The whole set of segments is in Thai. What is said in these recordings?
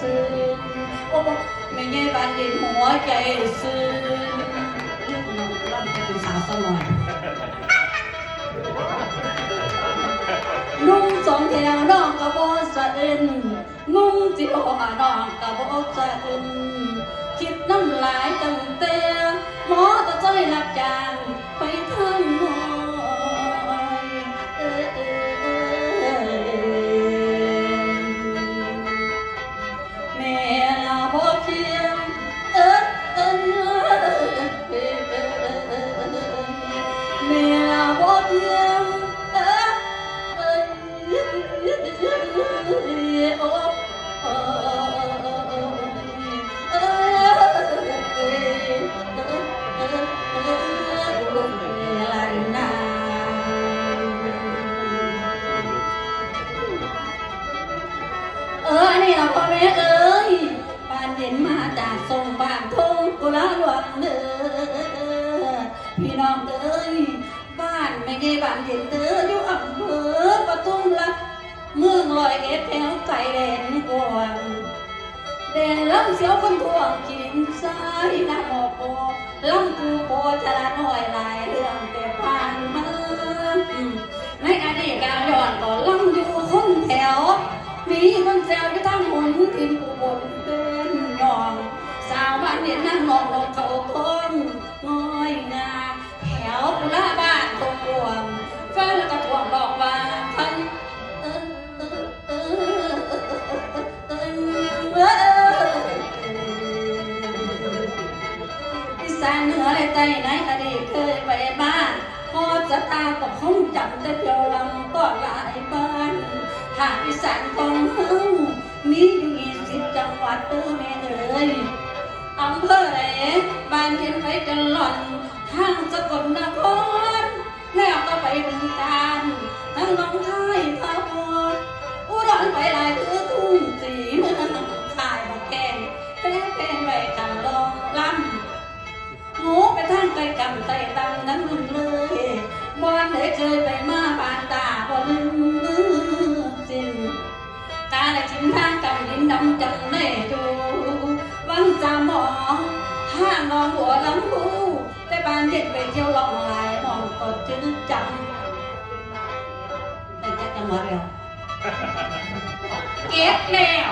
ซื้อโอ้ไม่ใช่บันเด็ดหัวใจซื้อรับเป็นสาวสลอยนุ่งสองแถวน้องกระบอกสะเอ็นนุ่งจีหัวนอ เอออันนี้เราพ่อแม่เอ้ยปานเย็นมาจากทรงบ้านทงกุลาหลวงเด้อพี่น้องเอ้ยบ้านไม่ใช่บ้านเย็นเด้ออยู่อำเภอปทุมรัฐเมืองลอยเอ็ดแถวไก่แดนกวางแดนลำเสียวคนทวงกินซ้ายน้ำออกโอลำกูโปชะละน้อยหลายเรือ ทินอุบลเป็นยอง สาวบ้านเห็นนั่งมองลงเขาคงง่อยงาแถวปุระบ้านตรงรวมแฟนแล้วก็ทวงดอกว่าพันเออเออเออเอออีสานเหนือและใต้ในอดีตเคยไปบ้านพอจะตาก็คงจำได้เพียวลำก็หลายบ้านทางอีสานของเฮา ไหนบ้านเห็นไปกันหล่อนทางสกลนครแล้วก็ไปบึงการทั้งหน้องคายพาพอดอุดรไปหลายคือทุ่งสีเมืองขายมาแกงแป้แป้งไว้คำลองลำหมูไปทางไปกำไตตำนั้นมึงเลยบอนได้เคยไปมาบานตาบ่ลืมสิ้นตาได้ชิมทางกำดินดำจังแน่ดู วังจาหมอห้างนองหัวลำพูแต่บานเด็กไปเที่ยวลองลายมองก็จืดจังแต่จะจังหวะเดียวเก็บแล้ว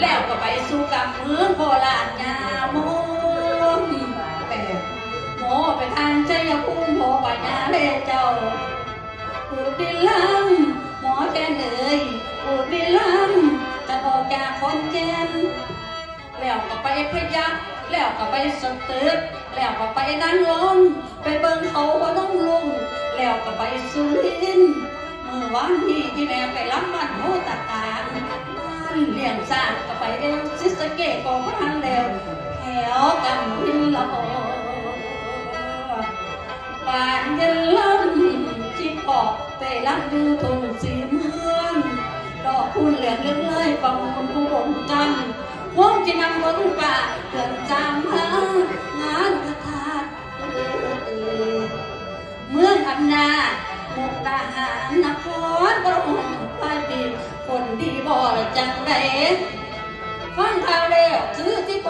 แล้วก็ไปสู่กับเมืองโคราชยาโมไปโมไปทางชัยภูมิโมไปนาเลเจ้าปูดดินลำหมอแกนเอ่ยปูดดินลำจะออกจาก คนแกนแล้วก็ไปพยักแล้วก็ไปสตึกแล้วก็ไปนั่งลงไปเบิ่งเขาว่าน้องลุงแล้วก็ไปสุรินเมื่อวานนี้ที่แม่ไปรับบ้านโหตะการบ้านเลี้ยงสร้างก็ไปเอวซิสเกตก็พันแล้วแถวกันวินละโอบ้านเย็นลำที่ปอกไปรับดูทงสีเมือง ดอกคุณเหลืองเลื่องเลยฟังคนผู้บงกันพวงจะนำบนป่าเกินจามหางานกระทาเมืองอำนาจมุกดาหารนครพระมงไปดินคนดีบ่ละจังไดฟังข่าวแล้วถือที่โป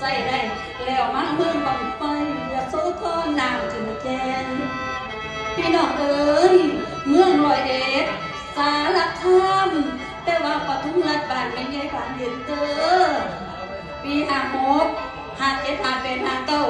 ใส่ได้แล้วมาเมืองบังไฟอย่าโซทอน้ำถึงแกนพี่น้องเอ้ยเมืองลอยเอ็ด สารคามแต่ว่าปทุมรัฐบานไม่ใช่บ้านเย็นเตอปีห้าหกห้าเจ็ดห้าแปดห้าเก้า